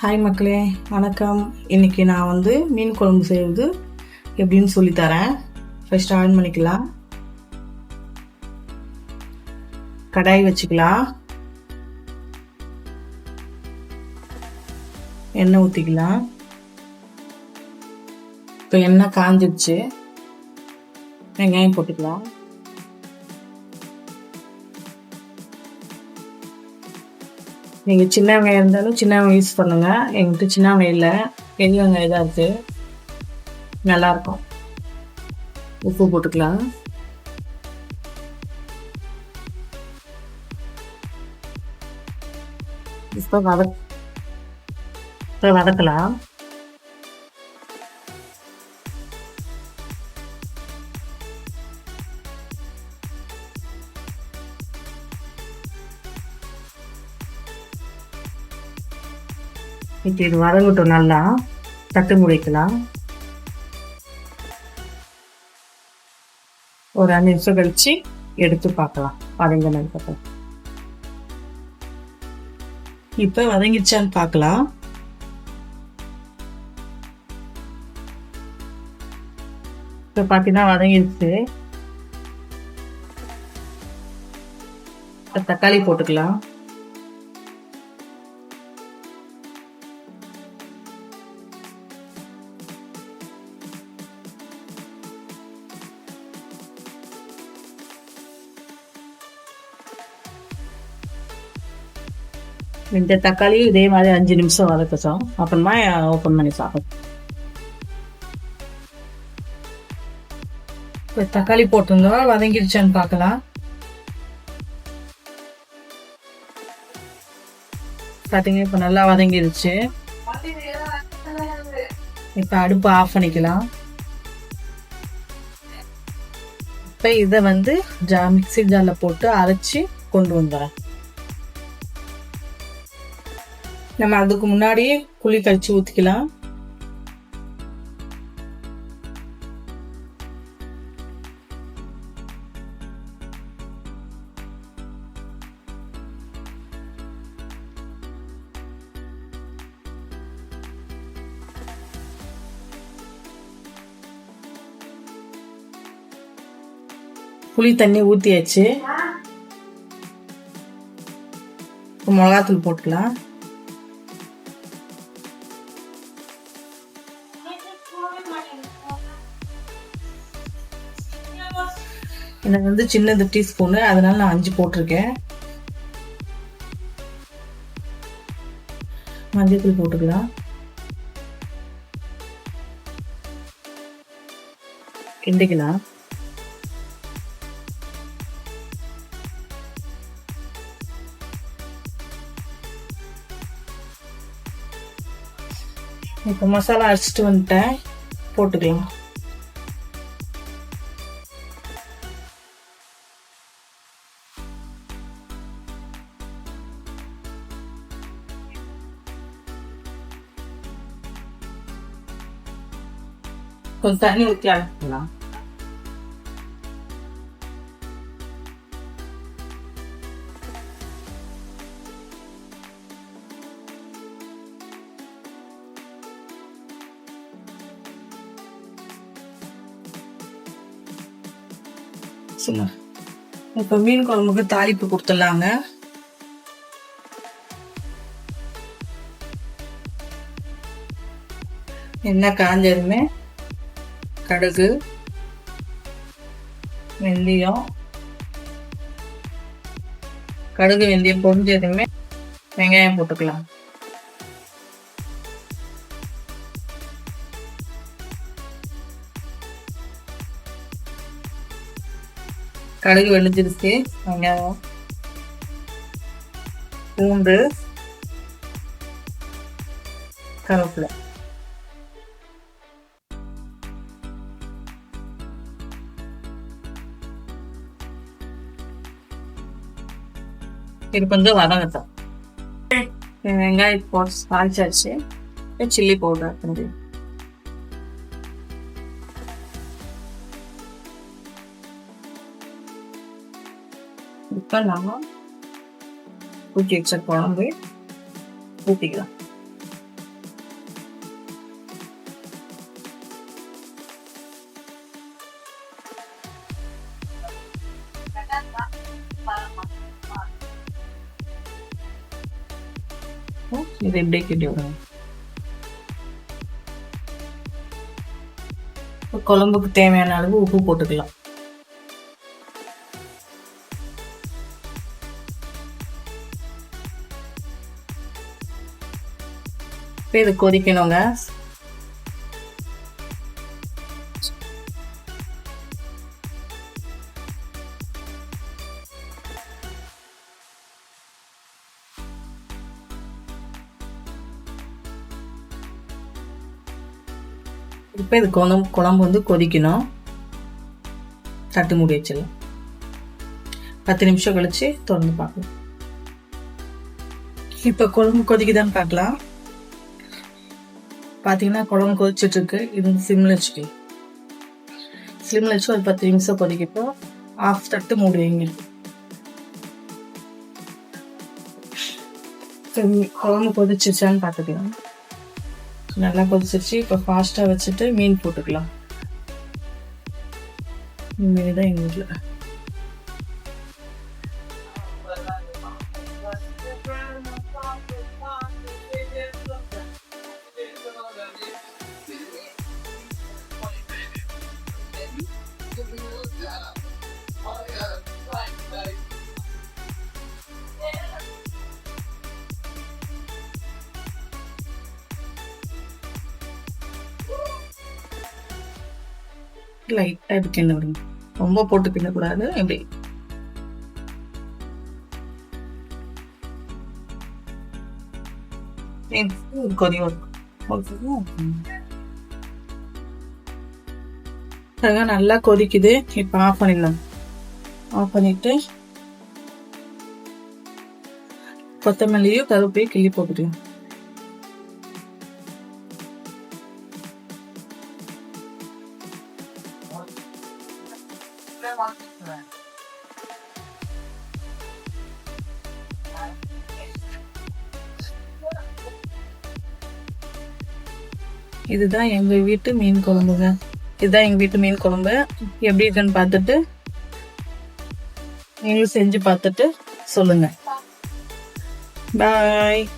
Hi மக்களே வணக்கம். இன்னைக்கு நான் வந்து மீன் குழம்பு செய்வது எப்படின்னு சொல்லித்தரேன். ஃபஸ்ட் ஆன் பண்ணிக்கலாம். கடாய் வச்சுக்கலாம். எண்ணெய் ஊற்றிக்கலாம் இப்போ எண்ணெய் காஞ்சிடுச்சு வெங்காயம் போட்டுக்கலாம். நீங்கள் சின்ன வெங்காயம் இருந்தாலும் சின்ன வெங்காயம் யூஸ் பண்ணுங்கள் எங்கிட்ட சின்ன வெங்காயம் இல்லை. பெரிய வெங்காயம் தான் இருக்கு. நல்லாயிருக்கும் உப்பு போட்டுக்கலாம். இப்போ வதக் இப்போ வதக்கலாம். இப்போ இது வதங்கட்டும் நல்லா. தட்டு முடிக்கலாம். ஒரு அஞ்சு நிமிஷம் கழிச்சு எடுத்து பார்க்கலாம். வதங்கினதுக்கப்புறம் இப்போ வதங்கிடுச்சான்னு பார்க்கலாம். இப்போ பார்த்தீங்கன்னா வதங்கிடுச்சு. தக்காளி போட்டுக்கலாம். இந்த தக்காளியும் இதே மாதிரி அஞ்சு நிமிஷம் வதக்கச்சோம் அப்புறமா ஓப்பன் பண்ணி சாப்பிடும் இப்போ தக்காளி போட்டிருந்தோம் வதங்கிடுச்சான்னு பார்க்கலாம். பார்த்தீங்க இப்போ நல்லா வதங்கிடுச்சு இப்போ அடுப்பு ஆஃப் பண்ணிக்கலாம். இப்போ இதை வந்து ஜா மிக்ஸி ஜாரில் போட்டு அரைச்சி கொண்டு வந்துடுறேன். நம்ம அதுக்கு முன்னாடியே புளி கழிச்சு ஊற்றிக்கலாம் புளி தண்ணி ஊற்றியாச்சு மிளகாத்தூள் போட்டுக்கலாம். எனக்கு வந்து சின்னது டீஸ்பூனு அதனால நான் அஞ்சு போட்டிருக்கேன். மஞ்சள் போட்டுக்கலாம். கிண்டிக்கலாம். இப்போ மசாலா அரைச்சிட்டு வந்துட்டேன். போட்டுக்கலாம். கொஞ்சம் தண்ணி ஊற்றி அரைச்சிக்கலாம் சொல்லுங்க இப்போ மீன் குழம்புக்கு தாளிப்பு கொடுத்துடலாங்க எண்ணெய் காஞ்சதுமே கடுகு வெந்தயம் கடுகு வெந்தயம் பொரிஞ்சதுமே வெங்காயம் போட்டுக்கலாம். கடுகு வெளுத்திருச்சு வெங்காயம் பூண்டு கருவேப்பிலை. இது கொஞ்சம் வதங்கட்டும் வெங்காயம் போட்டு சில்லி பவுடர் கொஞ்சம் இப்போ நம்ம ஊற்றி வச்ச குழம்பு ஊற்றிக்கலாம் இது கிண்டி விடுங்க இப்ப குழம்புக்கு தேவையான அளவு உப்பு போட்டுக்கலாம். இப்போ இது கொதிக்கணுங்க. இப்போ இது குழம்பு குழம்பு வந்து கொதிக்கணும். தட்டு மூடி வச்சிடலாம். பத்து நிமிஷம் கழிச்சு திறந்து பார்க்கலாம். இப்போ குழம்பு கொதிக்குதான்னு பார்க்கலாம். பார்த்தீங்கன்னா குழம்பு கொதிச்சிட்டு இருக்கு இது வந்து சிம்ல வச்சுக்கலாம் சிம்ல வச்சு ஒரு பத்து நிமிஷம் கொதிக்கப்போ ஆஃப் தட்டு மூடி வைங்க. குழம்பு கொதிச்சிச்சான்னு பார்த்துக்கலாம். நல்லா கொதிச்சிருச்சு. இப்போ ஃபாஸ்ட்டாக வச்சுட்டு மீன் போட்டுக்கலாம். மீன் தான் எங்கள் வீட்டில் லைட்டாக இப்படி கிண்ண விடுங்க. ரொம்ப போட்டு கிண்ணக்கூடாது. இப்படி. கொதி வரும். நல்லா கொதிக்குது. இப்போ ஆஃப் பண்ணிடலாம். ஆஃப் பண்ணிட்டு கொத்தமல்லியும் கருப்பையும் கிள்ளி போட்டுக்கலாம் இதுதான் எங்கள் வீட்டு மீன் குழம்புங்க. இதுதான் எங்கள் வீட்டு மீன் குழம்பு. எப்படி இருக்குன்னு பார்த்துட்டு நீங்களும் செஞ்சு பார்த்துட்டு சொல்லுங்க. பாய்